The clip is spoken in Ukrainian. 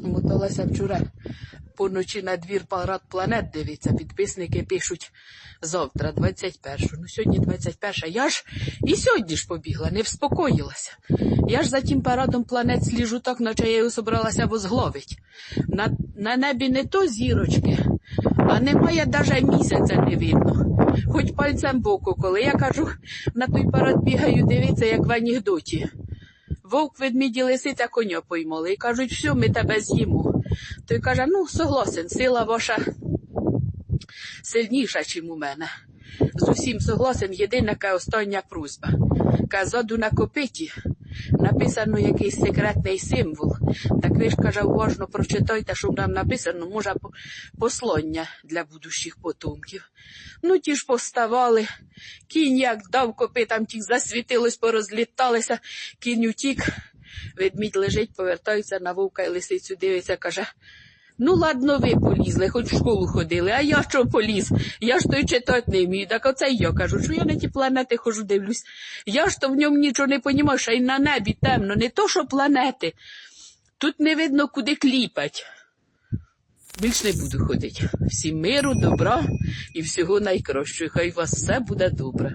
Моталася вчора поночі на двір парад планет дивиться. Підписники пишуть завтра, 21. Ну сьогодні 21. Я ж і сьогодні ж побігла, не вспокоїлася. Я ж за тим парадом планет сліжу так, наче я його собралася возглавить. На, на небі не то зірочки, а немає навіть місяця не видно. Хоч пальцем боку, коли я кажу, на той парад бігаю, дивиться, як в анекдоті. Вовк, ведмідь, лисиця коня поймали і кажуть, все, ми тебе з'їмо. Той каже, ну, согласен, сила ваша сильніша, ніж у мене. З усім согласен, єдина остання просьба. Казоду на копиті написано якийсь секретний символ. Так ви ж каже, уважно прочитайте, що там написано, може, по- послання для будущих потомків. Ну, ті ж поставали, кінь як дав копи, там тік засвітилось, порозліталися, кінь утік. Ведмідь лежить, повертається на вовка і лисицю дивиться, каже, Ну, ладно, ви полізли, хоч в школу ходили, а я що поліз? Я ж той читати не вмію. Так оце й я кажу, що я на ті планети хожу, дивлюсь. Я ж то в ньому нічого не понімаю, ще й на небі темно, не то, що планети. Тут не видно, куди кліпать. Більш не буду ходити. Всім миру, добра і всього найкращого. Хай у вас все буде добре.